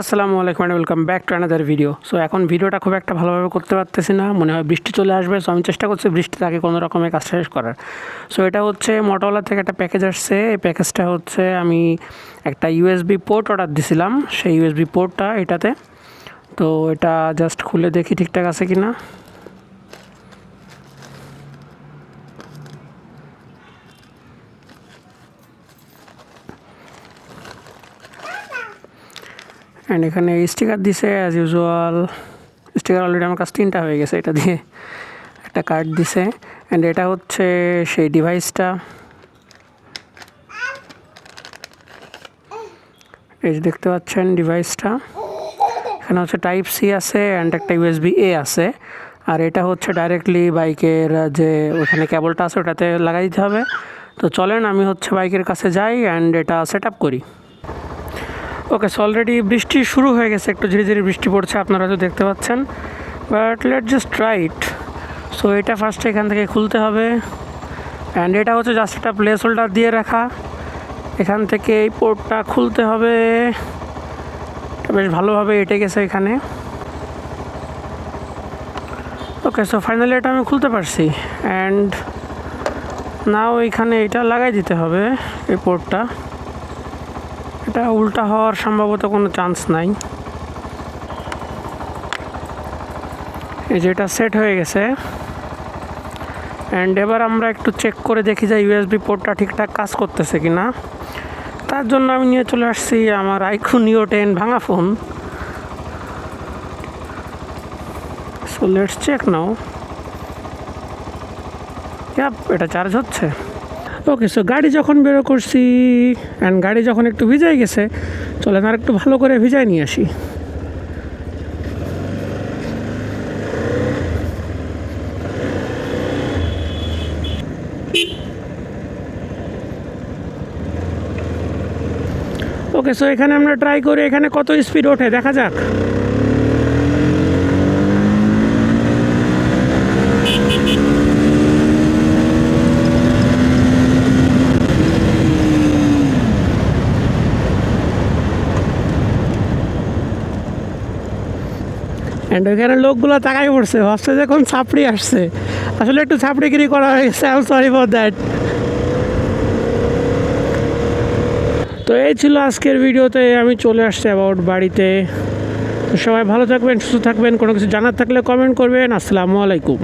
আসসালামু আলাইকুম and welcome back to another video so এখন ভিডিওটা খুব একটা ভালোভাবে করতে পারতেছি না। মনে হয় বৃষ্টি চলে আসবে। সো আমি চেষ্টা করছি বৃষ্টি আগে কোনো রকমের কাজ শেষ করার। সো এটা হচ্ছে মোটোলা থেকে একটা প্যাকেজ আসছে। এই প্যাকেজটা হচ্ছে আমি একটা ইউএসবি পোর্ট অর্ডার দিছিলাম। সেই ইউএসবি পোর্টটা এটাতে। তো, এটা জাস্ট খুলে দেখি ঠিকঠাক আছে কি না অ্যান্ড এখানে স্টিকার দিছে অ্যাজ ইউজুয়াল স্টিকার অলরেডি আমার কাছে তিনটা হয়ে গেছে, এটা দিয়ে একটা কার্ড দিছে। অ্যান্ড এটা হচ্ছে সেই ডিভাইসটা এই যে দেখতে পাচ্ছেন ডিভাইসটা এখানে হচ্ছে টাইপ সি আছে অ্যান্ড একটা ইউএসবি এ আছে। আর এটা হচ্ছে ডাইরেক্টলি বাইকের যে ওখানে কেবলটা আছে, ওটাতে লাগাই দিতে হবে। তো চলেন আমি হচ্ছে বাইকের কাছে যাই অ্যান্ড এটা সেট আপ করি। ওকে সো অলরেডি বৃষ্টি শুরু হয়ে গেছে, একটু ধীরে ধীরে বৃষ্টি পড়ছে, আপনারা তো দেখতে পাচ্ছেন। But let just right so এটা ফার্স্টে এখান থেকে খুলতে হবে। অ্যান্ড এটা হচ্ছে জাস্ট একটা প্লেস হোল্ডার দিয়ে রাখা। এখান থেকে এই পোর্টটা খুলতে হবে। বেশ ভালোভাবে এটে গেছে এখানে। ওকে সো ফাইনালি এটা আমি খুলতে পারছি। অ্যান্ড নাও এখানে এটা লাগাই দিতে হবে, এই পোর্টটা। এটা উল্টা হওয়ার সম্ভবত কোনো চান্স নাই। এই যে এটা সেট হয়ে গেছে। অ্যান্ড এবার আমরা একটু চেক করে দেখি যে ইউএসবি পোর্টটা ঠিকঠাক কাজ করতেছে কি না তার জন্য আমি নিয়ে চলে আসছি আমার আইকু নিও টেন ভাঙা phone so let's check now এটা চার্জ হচ্ছে। ওকে সো গাড়ি যখন বেরো করছি অ্যান্ড গাড়ি যখন একটু ভিজাই গেছে, চলেন আর একটু ভালো করে ভিজাই নিয়ে আসি। ওকে সো এখানে আমরা ট্রাই করি, এখানে কত স্পিড ওঠে, দেখা যাক। অ্যান্ড ওইখানে লোকগুলো তাকাই পড়ছে, ভাবছে যে কোন ছাপড়ি আসছে। আসলে একটু ছাপড়িগিরি করা হয়ে গেছে আই সরি ফর দ্যাট তো এই ছিল আজকের ভিডিওতে, আমি চলে আসছি অ্যাবাউট বাড়িতে। সবাই ভালো থাকবেন, সুস্থ থাকবেন, কোনো কিছু জানার থাকলে কমেন্ট করবেন। আসসালামু আলাইকুম।